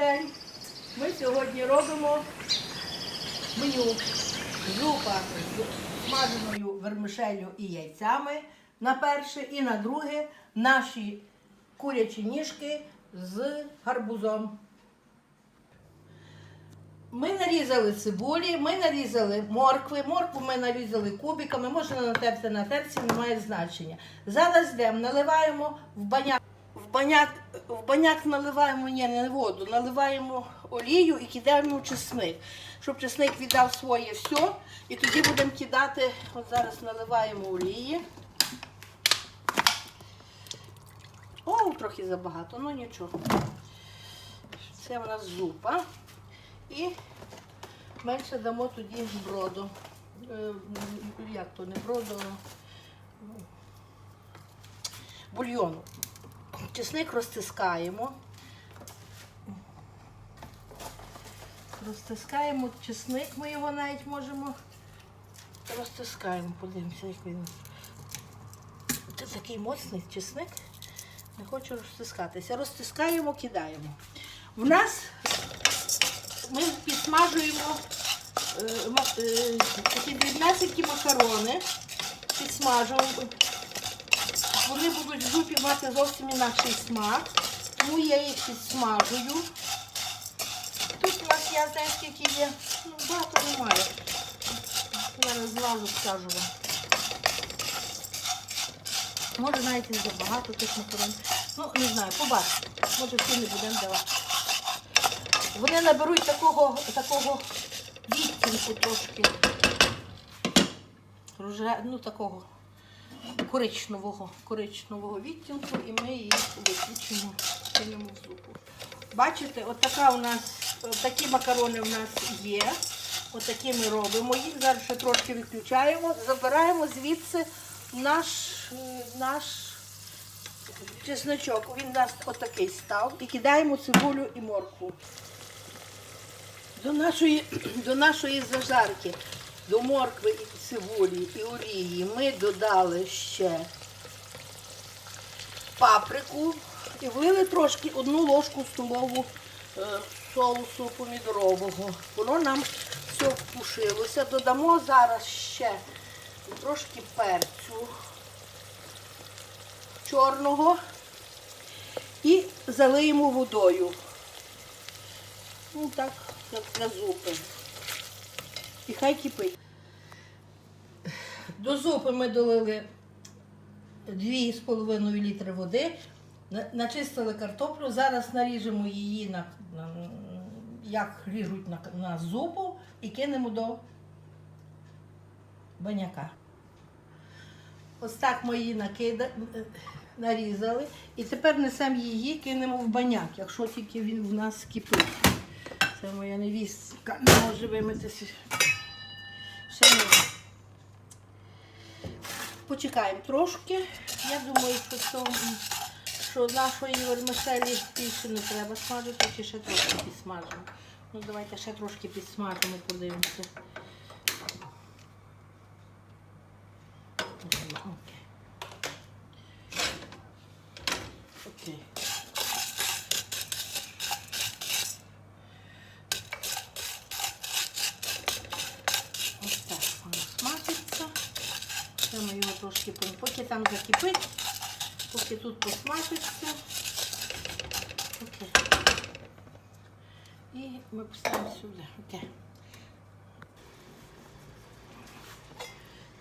день. Ми сьогодні робимо меню зупа з смаженою вермишелью і яйцями на перше, і на друге наші курячі ніжки з гарбузом. Ми нарізали цибулі, ми нарізали моркви, моркву ми нарізали кубиками, можна натерти на терці, не має значення. Зараз йдемо, наливаємо в баняк. Баняк, в баняк наливаємо ні, не воду, наливаємо олію і кидаємо в чесник, щоб чесник віддав своє все. І тоді будемо кидати, от зараз наливаємо олії. О, трохи забагато, ну нічого. Це в нас зупа. І менше дамо тоді броду. Е, Як то не броду? Бульйону. Чесник розтискаємо. Розтискаємо чесник, ми його навіть можемо. Розтискаємо, подивимося, як він. Це такий моцний чесник. Не хочу розтискатися. Розтискаємо, кидаємо. В нас ми підсмажуємо е, е, такі дрібнесенькі макарони. Підсмажуємо. Вони будуть в зупі мати зовсім інакший смак. Тому я їх підсмажую. Тут у нас я знаю, скільки є. Ну, багато немає. Зараз зразу скажу вам. Може навіть і забагато тих макарон. Ну, не знаю, побачимо. Може всі не будемо давати. Вони наберуть такого, такого відтінку трошки. Роже, ну такого коричневого, коричневого відтінку і ми її виключимо, кинемо в зупу. Бачите, от у нас, такі макарони у нас є. От такі ми робимо їх. Зараз ще трошки виключаємо, забираємо звідси наш, наш чесночок. Він у нас отакий став. І кидаємо цибулю і моркву. До нашої, до нашої зажарки, до моркви і цибулі і олії ми додали ще паприку і влили трошки одну ложку столову е, соусу помідорового. Воно нам все впушилося. Додамо зараз ще трошки перцю чорного і залиємо водою. Ну так, як для зупи. І хай кипить. До зупи ми долили 2,5 літри води, начистили картоплю, зараз наріжемо її на, на як ріжуть на, на зупу і кинемо до баняка. Ось так ми її накида, нарізали. І тепер несемо її, кинемо в баняк, якщо тільки він в нас кипить. Це моя невістка не може вимитися. Ще не. Почекаємо трошки. Я думаю, що, це, що нашої вермишелі більше не треба смажити, чи ще трошки підсмажимо. Ну, давайте ще трошки підсмажимо, подивимося. Окей. Окей. Ось так воно смажиться. Ще ми його трошки поки там закипить, поки тут посмажиться. Окей. І ми поставимо сюди. Окей.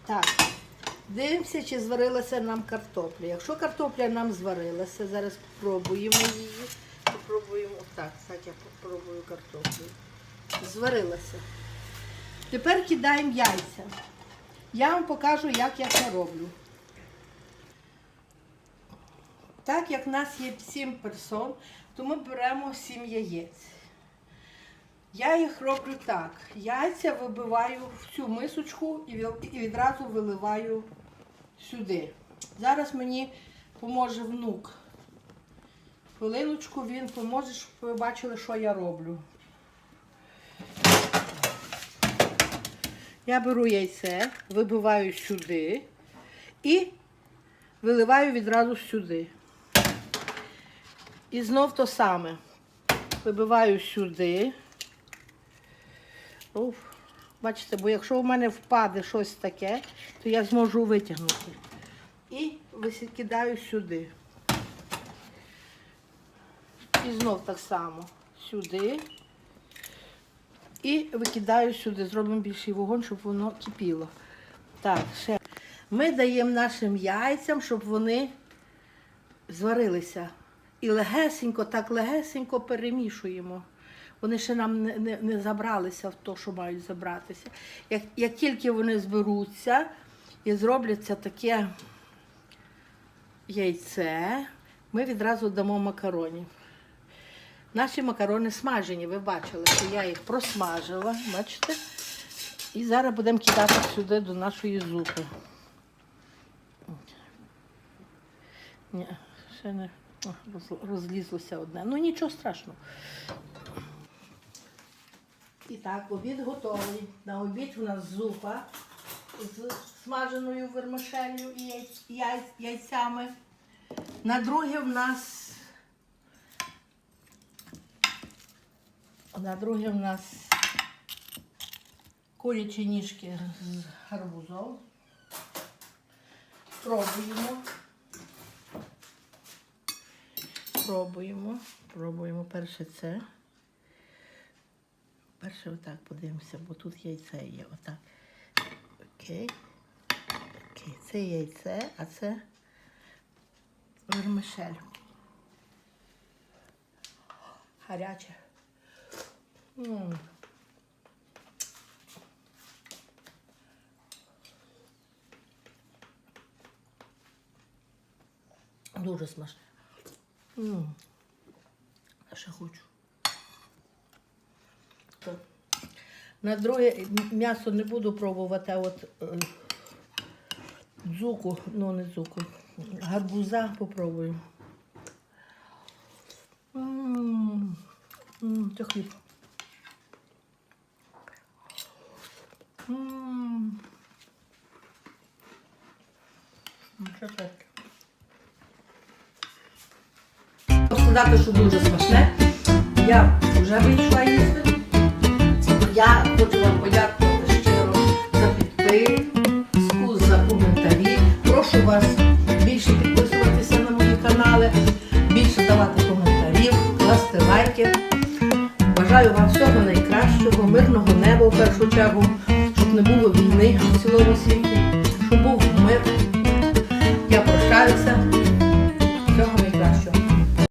Так. Дивимося, чи зварилася нам картопля. Якщо картопля нам зварилася, зараз спробуємо її. Попробуємо. Так, так, я попробую картоплю. Зварилася. Тепер кидаємо яйця. Я вам покажу, як я це роблю. Так як в нас є 7 персон, то ми беремо 7 яєць. Я їх роблю так. Яйця вибиваю в цю мисочку і відразу виливаю сюди. Зараз мені поможе внук. Хвилиночку він поможе, щоб ви бачили, що я роблю. Я беру яйце, вибиваю сюди і виливаю відразу сюди. І знов то саме. вибиваю сюди. Уф. Бачите, бо якщо в мене впаде щось таке, то я зможу витягнути. І викидаю сюди. І знов так само сюди. І викидаю сюди. Зробимо більший вогонь, щоб воно кипіло. Так, ще. Ми даємо нашим яйцям, щоб вони зварилися. І легесенько, так легесенько перемішуємо. Вони ще нам не, не, не забралися в те, що мають забратися. Як, як тільки вони зберуться і зробляться таке яйце, ми відразу дамо макаронів. Наші макарони смажені, ви бачили, що я їх просмажила, бачите? І зараз будемо кидати сюди до нашої зупи. Ні, ще не розлізлося одне. Ну нічого страшного. І так, обід готовий. На обід у нас зупа з смаженою вермишелью і яй- яй- яйцями. На друге в нас на друге в нас курячі ніжки з гарбузом. Пробуємо. Пробуємо. Пробуємо перше це. Перше отак подивимося, бо тут яйце є. Отак. Окей. Окей. Це яйце, а це вермишель. Гаряче. М. Дуже смачне. М. Я ще хочу. На друге м'ясо не буду пробувати, а от е, дзуку, ну не дзуку, гарбуза попробую. М, Це хліб. сказати, що дуже смачне. Я вже вийшла їсти. Я хочу вам подякувати щиро за підписку, за коментарі. Прошу вас більше підписуватися на мої канали, більше давати коментарів, класти лайки. Бажаю вам всього найкращого, мирного неба в першу чергу, щоб не було війни в цілому світі, щоб був мир. Я прощаюся.